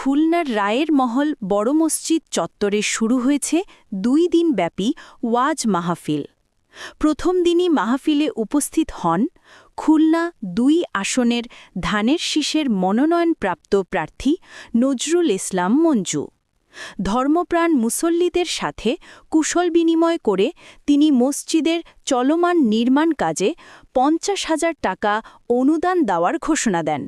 খুলনার রায়ের মহল বড় মসজিদ চত্বরে শুরু হয়েছে দুই দিন ব্যাপী ওয়াজ মাহফিল। প্রথম দিনই মাহফিলে উপস্থিত হন খুলনা দুই আসনের ধানের শীষের মনোনয়নপ্রাপ্ত প্রার্থী নজরুল ইসলাম মঞ্জু। ধর্মপ্রাণ মুসল্লিদের সাথে কুশল বিনিময় করে তিনি মসজিদের চলমান নির্মাণ কাজে পঞ্চাশ হাজার টাকা অনুদান দেওয়ার ঘোষণা দেন।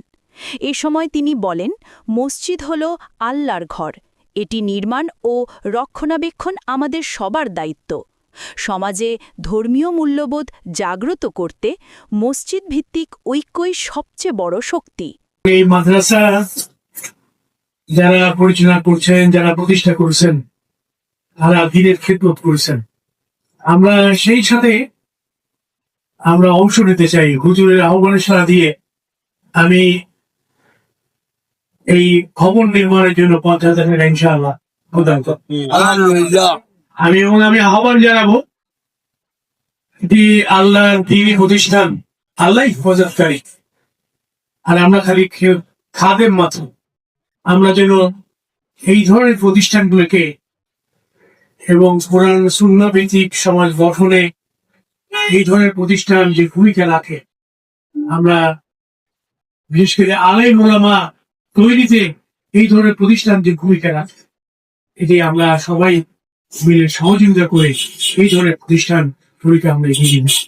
এ সময় তিনি বলেন, মসজিদ হল আল্লাহর ঘর। এটি নির্মাণ ও রক্ষণাবেক্ষণ আমাদের সবার দায়িত্ব। সমাজে ধর্মীয় মূল্যবোধ জাগ্রত করতে মসজিদ ভিত্তিক ঐক্যই সবচেয়ে বড় শক্তি। এই মাদ্রাসা যারা পরিচালনা করছেন, যারা প্রতিষ্ঠা করছেন, তারা দিনের খেদমত করেছেন। আমরা সেই সাথে আমরা অংশ নিতে চাই। হুজুরের আহ্বানের সাড়া দিয়ে আমি এই ভবন নির্মাণের জন্য পঞ্চায়েত টাকা ইনশাআল্লাহ। প্রদান আমি এবং আমি আহ্বান জানাব এটি আল্লাহর দিনী প্রতিষ্ঠান আল্লাহ হেফাজতকারী আর আমরা খালি খে- খাদেম মাত্র। আমরা যেন এই ধরনের প্রতিষ্ঠানগুলোকে এবং কোরআন শূন্য ভিত্তিক সমাজ গঠনে এই ধরনের প্রতিষ্ঠান যে ভূমিকা রাখে আমরা বিশেষ করে আলাই মোলামা তৈরিতে এই ধরনের প্রতিষ্ঠান যে ভূমিকা রাখে এটি আমরা সবাই মিলে সহযোগিতা করে এই ধরনের প্রতিষ্ঠান তৈরিকে আমরা এগিয়ে নিই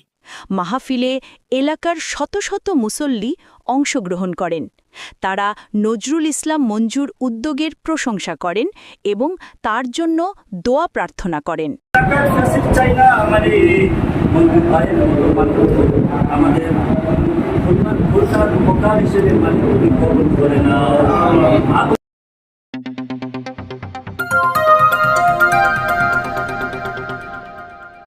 মাহফিলে এলাকার শত শত মুসল্লি অংশগ্রহণ করেন। তারা নজরুল ইসলাম মঞ্জুর উদ্যোগের প্রশংসা করেন এবং তার জন্য দোয়া প্রার্থনা করেন। ফ্যাসিল